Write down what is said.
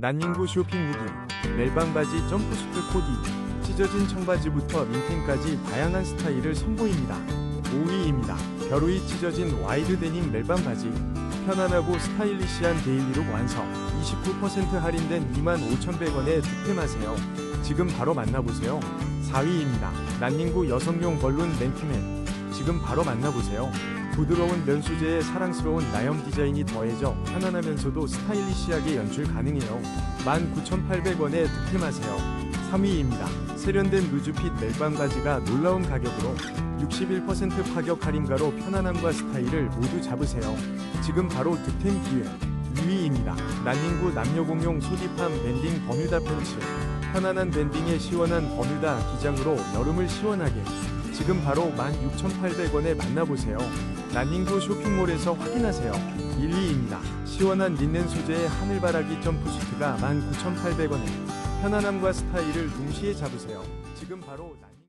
난닝구 쇼핑 무기, 멜방 바지 점프수트 코디, 찢어진 청바지부터 민팅까지 다양한 스타일을 선보입니다. 5위입니다. 벼루이 찢어진 와이드 데님 멜방 바지, 편안하고 스타일리시한 데일리룩 완성, 29% 할인된 25,100원에 득템하세요. 지금 바로 만나보세요. 4위입니다. 난닝구 여성용 벌룬 맨투맨, 지금 바로 만나보세요. 부드러운 면 소재에 사랑스러운 나염 디자인이 더해져 편안하면서도 스타일리시하게 연출 가능해요. 19,800원에 득템하세요. 3위입니다. 세련된 루즈핏 멜방 바지가 놀라운 가격으로 61% 파격 할인가로 편안함과 스타일을 모두 잡으세요. 지금 바로 득템 기회. 2위입니다. 난닝구 남녀 공용 소디팜 밴딩 버뮤다 팬츠. 편안한 밴딩에 시원한 버뮤다 기장으로 여름을 시원하게. 지금 바로 16,800원에 만나보세요. 난닝구 쇼핑몰에서 확인하세요. 1위입니다. 시원한 린넨 소재의 하늘바라기 점프수트가 19,800원에 편안함과 스타일을 동시에 잡으세요. 지금 바로 난...